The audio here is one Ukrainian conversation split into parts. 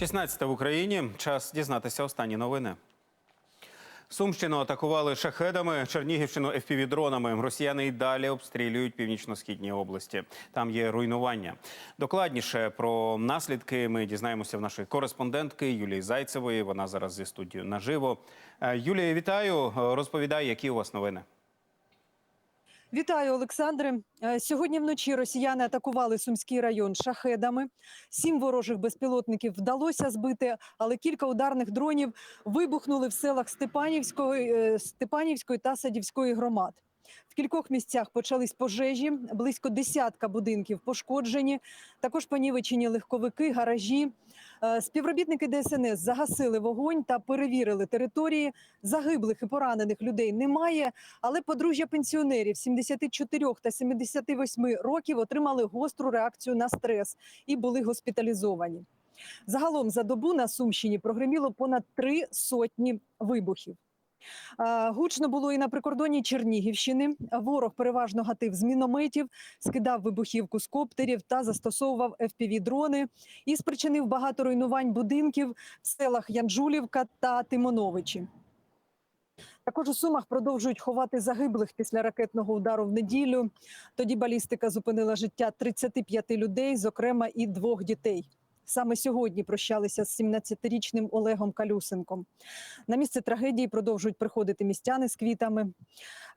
16 в Україні. Час дізнатися останні новини. Сумщину атакували шахедами, Чернігівщину FPV-дронами. Росіяни й далі обстрілюють північно-східні області. Там є руйнування. Докладніше про наслідки ми дізнаємося в нашої кореспондентки Юлії Зайцевої. Вона зараз зі студією наживо. Е, Юлія, вітаю. Розповідай, які у вас новини. Вітаю, Олександре. Е, Сьогодні вночі росіяни атакували Сумський район шахедами. Сім ворожих безпілотників вдалося збити, але кілька ударних дронів вибухнули в селах Степанівської, е, Степанівської та Садівської громад. В кількох місцях почались пожежі, близько десятка будинків пошкоджені. Також понівечені легковики, гаражі. Е, Співробітники ДСНС загасили вогонь та перевірили території. Загиблих і поранених людей немає, але подружжя пенсіонерів 74 та 78 років отримали гостру реакцію на стрес і були госпіталізовані. Загалом за добу на Сумщині прогреміло понад три сотні вибухів. Е, Гучно було і на прикордонні Чернігівщини. Ворог переважно гатив з мінометів, скидав вибухівку з коптерів та застосовував FPV-дрони і спричинив багато руйнувань будинків в селах Янджулівка та Тимоновичі. Також у Сумах продовжують ховати загиблих після ракетного удару в неділю. Тоді балістика зупинила життя 35 людей, зокрема і двох дітей. Саме сьогодні прощалися з 17-річним Олегом Калюсенком. На місце трагедії продовжують приходити містяни з квітами.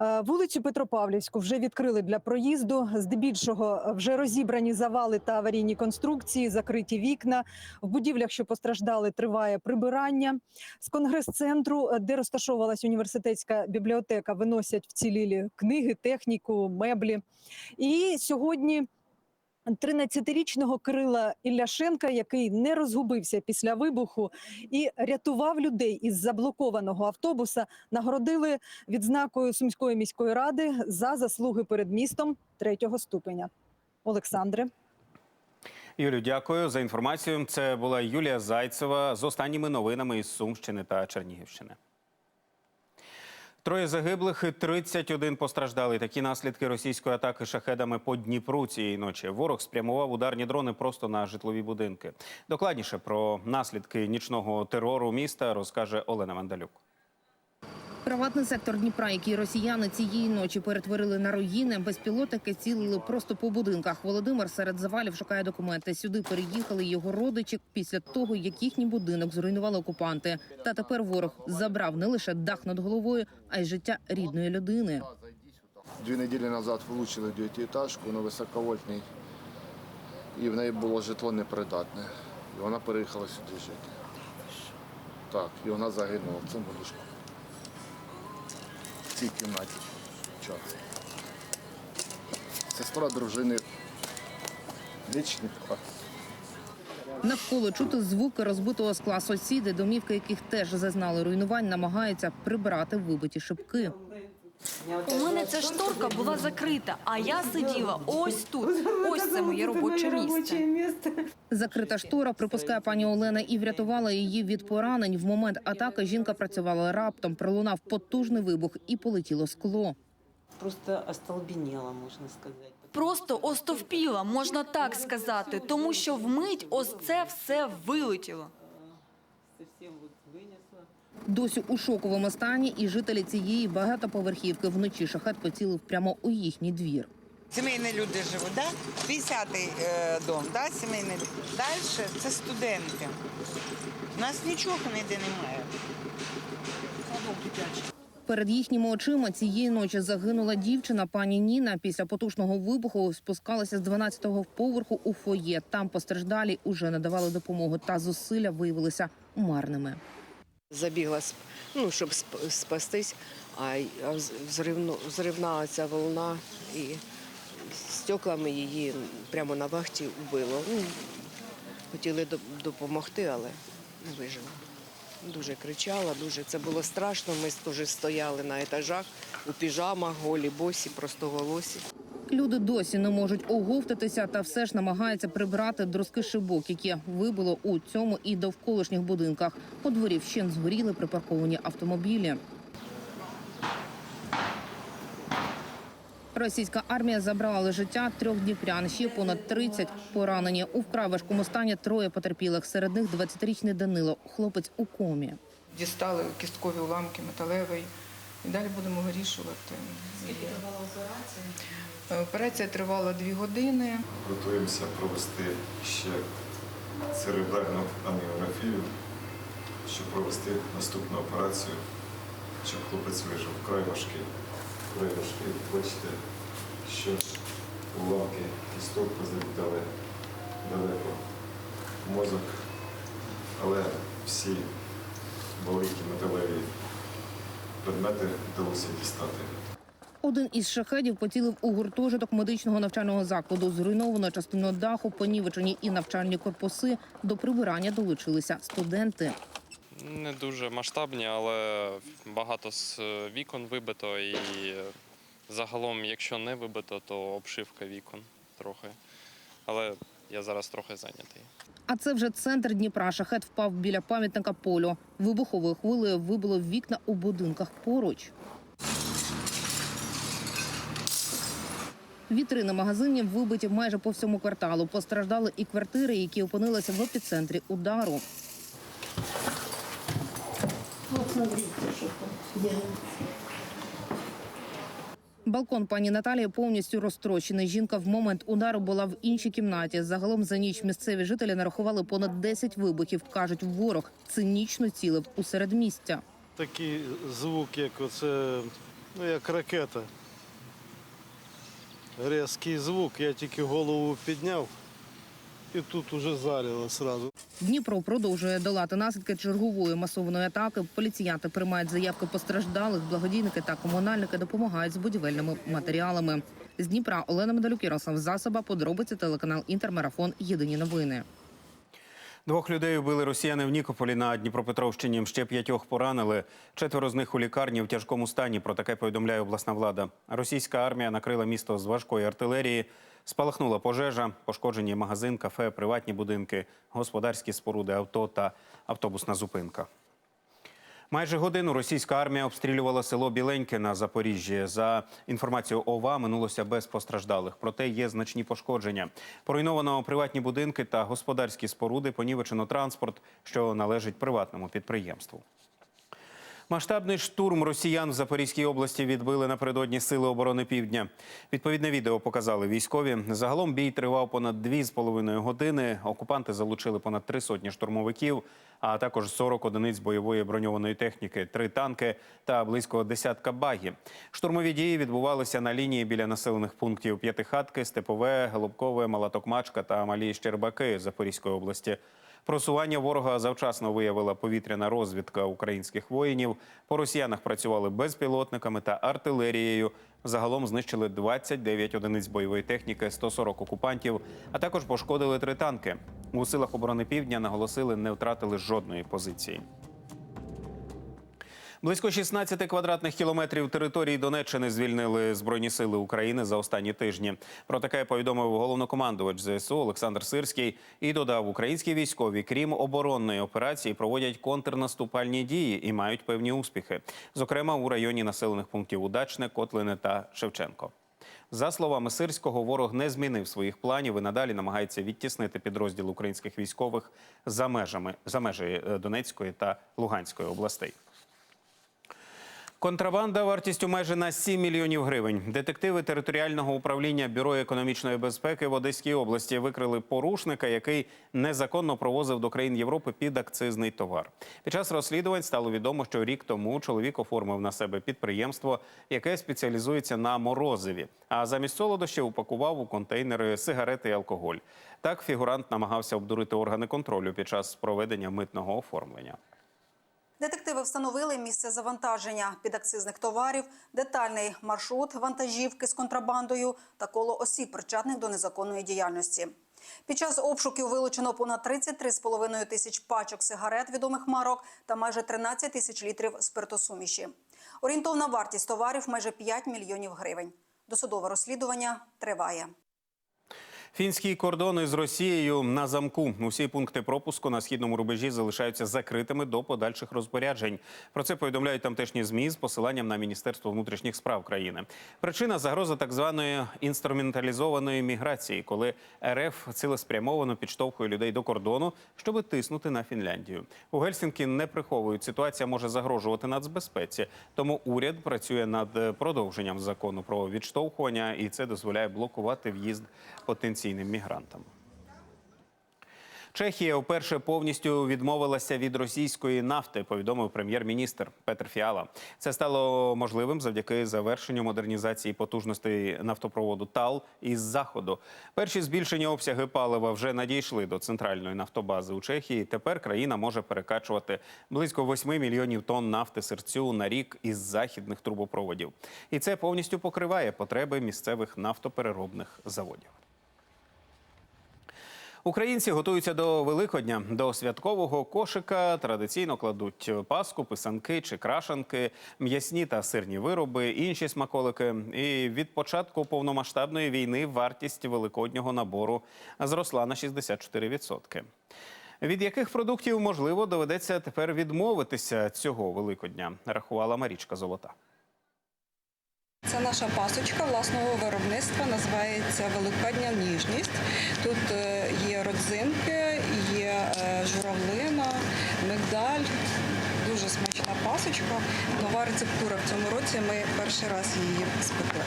Е, Вулицю Петропавлівську вже відкрили для проїзду. Здебільшого вже розібрані завали та аварійні конструкції, закриті вікна. В будівлях, що постраждали, триває прибирання. З конгрес-центру, е, де розташовувалась університетська бібліотека, виносять вцілілі книги, техніку, меблі. І сьогодні 13-річного Кирила Ілляшенка, який не розгубився після вибуху і рятував людей із заблокованого автобуса, нагородили відзнакою Сумської міської ради за заслуги перед містом третього ступеня. Олександре. Юлю, дякую за інформацію. Це була Юлія Зайцева з останніми новинами із Сумщини та Чернігівщини. Троє загиблих і 31 постраждали. Такі наслідки російської атаки шахедами по Дніпру цієї ночі. Ворог спрямував ударні дрони просто на житлові будинки. Докладніше про наслідки нічного терору міста розкаже Олена Мандалюк. Приватний сектор Дніпра, який росіяни цієї ночі перетворили на руїни, безпілотники цілили просто по будинках. Володимир серед завалів шукає документи. Сюди переїхали його родичі після того, як їхній будинок зруйнували окупанти. Та тепер ворог забрав не лише дах над головою, а й життя рідної людини. Дві неділі назад влучили дев'ятиэтажку на високовольтній, і в неї було житло непридатне. І вона переїхала сюди жити. Так, і вона загинула в цьому ліжку. Цій кімнаті. Час. Сестра дружини Лічникова. Навколо чути звуки розбитого скла сусіди, домівки яких теж зазнали руйнувань, намагаються прибрати вибиті шибки. У мене ця шторка була закрита, а я сиділа ось тут. Ось це моє робоче місце. Закрита штора, припускає пані Олена, і врятувала її від поранень. В момент атаки жінка працювала раптом, пролунав потужний вибух і полетіло скло. просто остолбенела, можно сказать. Просто остовпіла, можна так сказати, тому що вмить ось це все вилетіло. Совсем вот вынесла. Досі у шоковому стані, і жителі цієї багатоповерхівки вночі шахет поцілив прямо у їхній двір. Сімейні люди живуть, да? 50-й е, дом, да? сімейні люди. Далі це студенти. У нас нічого ніде немає. Перед їхніми очима цієї ночі загинула дівчина. Пані Ніна після потужного вибуху спускалася з 12-го поверху у фоє. Там постраждалі уже надавали допомогу, та зусилля виявилися марними. Забігла, ну, щоб спастись, а й- а вз- взривно, взривна ця волна і стеклами її прямо на вахті вбило. Ну, хотіли допомогти, але не вижила. Дуже кричала, дуже це було страшно. Ми теж стояли на етажах у піжамах, голі, босі, просто голосі. Люди досі не можуть оговтатися та все ж намагаються прибрати друзки шибок, які вибило у цьому і довколишніх будинках. У дворі вщент згоріли припарковані автомобілі. Російська армія забрала життя трьох дніпрян. Ще понад 30 поранені. У вкрай важкому стані троє потерпілих. Серед них 20-річний Данило. Хлопець у комі. дістали кісткові уламки металевий. І далі будемо вирішувати. Скільки тривала операція? Операція тривала дві години. Готуємося провести ще церебральну ангіографію, щоб провести наступну операцію, щоб хлопець вижив. Вкрай важкий. Вкрай важкий. Бачите, що уламки кісток позалітали далеко мозок, але всі великі металеві предмети вдалося дістати. Один із шахедів поцілив у гуртожиток медичного навчального закладу. Зруйновано частину даху, понівечені і навчальні корпуси. До прибирання долучилися студенти. Не дуже масштабні, але багато з е, вікон вибито і е, загалом, якщо не вибито, то обшивка вікон трохи. Але я зараз трохи зайнятий. А це вже центр Дніпра. Шахет впав біля пам'ятника полю. Вибуховою хвилею вибило вікна у будинках поруч. Вітрини магазинів вибиті майже по всьому кварталу. Постраждали і квартири, які опинилися в епіцентрі удару. Балкон пані Наталії повністю розтрощений. Жінка в момент удару була в іншій кімнаті. Загалом за ніч місцеві жителі нарахували понад 10 вибухів. кажуть, ворог цинічно цілив у середмістя. Такий звук, як оце, ну як ракета. Резкий звук. Я тільки голову підняв і тут уже заріло одразу. Дніпро продовжує долати наслідки чергової масованої атаки. Поліціянти приймають заявки постраждалих. Благодійники та комунальники допомагають з будівельними матеріалами. З Дніпра Олена Медалюк, Ярослав Засоба, подробиці телеканал Інтермарафон. Єдині новини. Двох людей убили росіяни в Нікополі на Дніпропетровщині. Ще п'ятьох поранили. Четверо з них у лікарні в тяжкому стані. Про таке повідомляє обласна влада. Російська армія накрила місто з важкої артилерії. Спалахнула пожежа, пошкоджені магазин, кафе, приватні будинки, господарські споруди, авто та автобусна зупинка. Майже годину російська армія обстрілювала село Біленьке на Запоріжжі. За інформацією ОВА минулося без постраждалих. Проте є значні пошкодження. Поруйновано приватні будинки та господарські споруди, понівечено транспорт, що належить приватному підприємству. Масштабний штурм росіян в Запорізькій області відбили напередодні сили оборони Півдня. Відповідне відео показали військові. Загалом бій тривав понад дві з половиною години. Окупанти залучили понад три сотні штурмовиків, а також 40 одиниць бойової броньованої техніки, три танки та близько десятка багі. Штурмові дії відбувалися на лінії біля населених пунктів П'ятихатки, Степове, Голубкове, Малатокмачка та Малі Щербаки Запорізької області. Просування ворога завчасно виявила повітряна розвідка українських воїнів. По росіянах працювали безпілотниками та артилерією. Загалом знищили 29 одиниць бойової техніки, 140 окупантів, а також пошкодили три танки. У силах оборони Півдня наголосили, не втратили жодної позиції. Близько 16 квадратних кілометрів території Донеччини звільнили Збройні сили України за останні тижні. Про таке повідомив головнокомандувач ЗСУ Олександр Сирський і додав, українські військові, крім оборонної операції, проводять контрнаступальні дії і мають певні успіхи, зокрема у районі населених пунктів Удачне, Котлине та Шевченко. За словами Сирського, ворог не змінив своїх планів і надалі намагається відтіснити підрозділ українських військових за межами за межі е, Донецької та Луганської областей. Контрабанда вартістю майже на 7 мільйонів гривень. Детективи територіального управління бюро економічної безпеки в Одеській області викрили порушника, який незаконно провозив до країн Європи підакцизний товар. Під час розслідувань стало відомо, що рік тому чоловік оформив на себе підприємство, яке спеціалізується на морозиві. А замість солодощів упакував у контейнери сигарети і алкоголь. Так фігурант намагався обдурити органи контролю під час проведення митного оформлення. Детективи встановили місце завантаження підакцизних товарів, детальний маршрут вантажівки з контрабандою та коло осіб, причетних до незаконної діяльності. Під час обшуків вилучено понад 33,5 тисяч пачок сигарет відомих марок та майже 13 тисяч літрів спиртосуміші. Орієнтовна вартість товарів майже 5 мільйонів гривень. Досудове розслідування триває. Фінські кордони з Росією на замку. Усі пункти пропуску на східному рубежі залишаються закритими до подальших розпоряджень. Про це повідомляють тамтешні змі з посиланням на Міністерство внутрішніх справ країни. Причина загроза так званої інструменталізованої міграції, коли РФ цілеспрямовано підштовхує людей до кордону, щоб тиснути на Фінляндію. У Гельсінкі не приховують. Ситуація може загрожувати нацбезпеці. Тому уряд працює над е, продовженням закону про відштовхування, і це дозволяє блокувати в'їзд потенційним мігрантам. Чехія вперше повністю відмовилася від російської нафти, повідомив прем'єр-міністр Петр Фіала. Це стало можливим завдяки завершенню модернізації потужностей нафтопроводу ТАЛ із заходу. Перші збільшені обсяги палива вже надійшли до центральної нафтобази у Чехії. Тепер країна може перекачувати близько 8 мільйонів тонн нафти серцю на рік із західних трубопроводів. І це повністю покриває потреби місцевих нафтопереробних заводів. Українці готуються до Великодня. До святкового кошика традиційно кладуть паску, писанки чи крашанки, м'ясні та сирні вироби, інші смаколики. І від початку повномасштабної війни вартість великоднього набору зросла на 64%. Від яких продуктів можливо доведеться тепер відмовитися цього Великодня, рахувала Марічка Золота. Це наша пасочка власного виробництва, називається Великодня ніжність. Тут е, є родзинки, є е, журавлина, мигдаль. Дуже смачна пасочка. Нова рецептура в цьому році. Ми перший раз її спекли.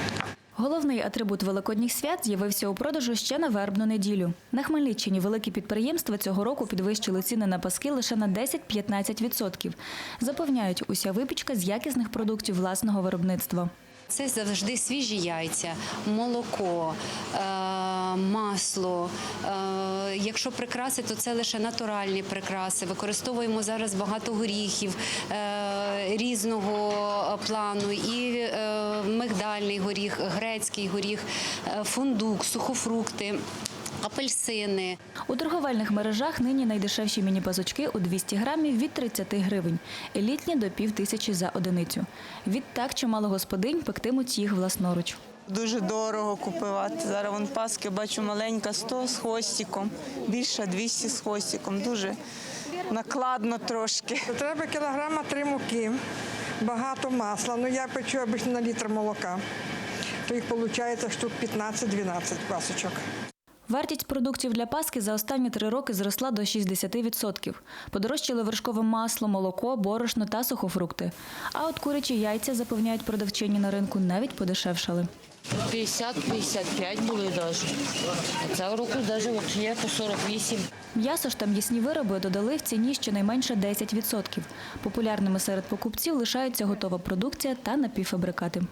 Головний атрибут великодніх свят з'явився у продажу ще на вербну неділю. На Хмельниччині великі підприємства цього року підвищили ціни на паски лише на 10-15%. Запевняють, уся випічка з якісних продуктів власного виробництва. Це завжди свіжі яйця, молоко, е, масло. Е, Якщо прикраси, то це лише натуральні прикраси. Використовуємо зараз багато горіхів е, різного плану, і мигдальний горіх, грецький горіх, фундук, сухофрукти. Апельсини, У торговельних мережах нині найдешевші міні-пазочки у 200 грамів від 30 гривень, елітні до пів тисячі за одиницю. Відтак чимало господинь пектимуть їх власноруч. Дуже дорого купувати. Зараз вон паски бачу маленька 100 з хвостиком, більше 200 з хвостиком. Дуже накладно трошки. Треба кілограма три муки, багато масла. Ну я печу обично на літр молока. То їх виходить штук 15-12 пасочок. Вартість продуктів для паски за останні три роки зросла до 60%. Подорожчали вершкове масло, молоко, борошно та сухофрукти. А от курячі яйця, запевняють продавчині на ринку, навіть подешевшали. 50-55 були навіть. А цього року навіть є по 48. М'ясо ж та м'ясні вироби додали в ціні щонайменше 10%. Популярними серед покупців лишаються готова продукція та напівфабрикати.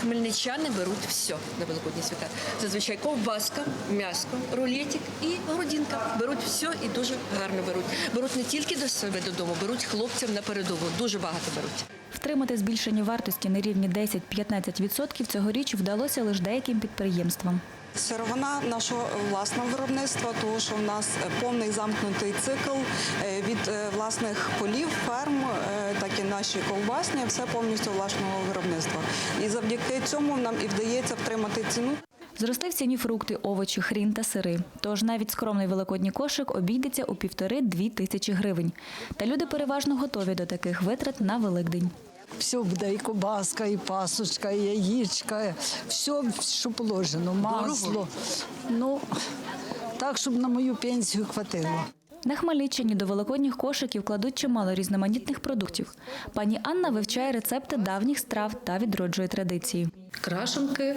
Хмельничани беруть все на великодні свята. Зазвичай ковбаска, м'ясо, рулетик і грудинка. Беруть все і дуже гарно беруть. Беруть не тільки до себе додому, беруть хлопцям на передову. Дуже багато беруть. Втримати збільшення вартості на рівні 10-15% цьогоріч вдалося лише деяким підприємствам. Сировина нашого власного виробництва, тому що в нас повний замкнутий цикл е, від е, власних полів, ферм, е, так і наші ковбасні, все повністю власного виробництва. І завдяки цьому нам і вдається втримати ціну. Зрости в ціні фрукти, овочі, хрін та сири. Тож навіть скромний великодній кошик обійдеться у півтори-дві тисячі гривень. Та люди переважно готові до таких витрат на Великдень. Все буде, і кобаска, і пасочка, і яєчка, все, що положено, масло. Ну, так, щоб на мою пенсію хватило. На Хмельниччині до великодніх кошиків кладуть чимало різноманітних продуктів. Пані Анна вивчає рецепти давніх страв та відроджує традиції. Крашенки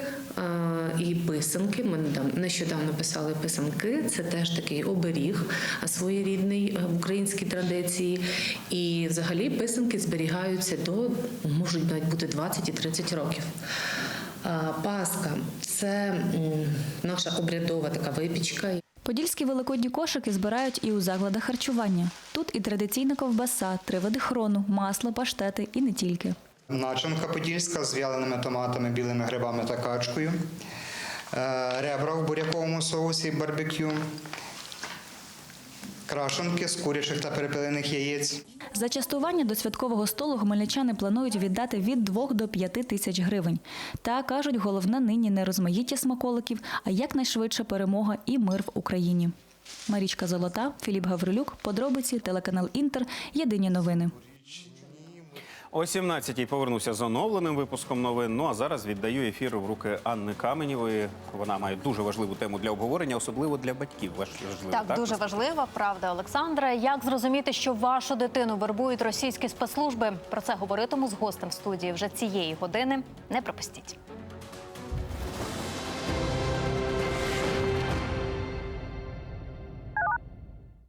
і писанки. Ми нещодавно писали писанки. Це теж такий оберіг своєрідний е, в українській традиції. І взагалі писанки зберігаються до можуть навіть бути 20 і 30 років. Паска це наша обрядова така випічка. Подільські великодні кошики збирають і у закладах харчування. Тут і традиційна ковбаса, три види хрону, масло, паштети і не тільки. Начинка подільська з вяленими томатами, білими грибами та качкою. Е, Ребра в буряковому соусі барбекю. Крашенки з курячих та перепелених яєць. За частування до святкового столу хмельничани планують віддати від 2 до 5 тисяч гривень. Та кажуть, головне нині не розмаїття смаколиків, а якнайшвидша перемога і мир в Україні. Марічка Золота, Філіп Гаврилюк, подробиці, телеканал Інтер. Єдині новини. О 17-й повернуся з оновленим випуском новин. Ну а зараз віддаю ефір в руки Анни Каменєвої. Вона має дуже важливу тему для обговорення, особливо для батьків. Важливо, Так, дуже важлива правда, Олександра. Як зрозуміти, що вашу дитину вербують російські спецслужби? Про це говоритиму з гостем студії вже цієї години. Не пропустіть.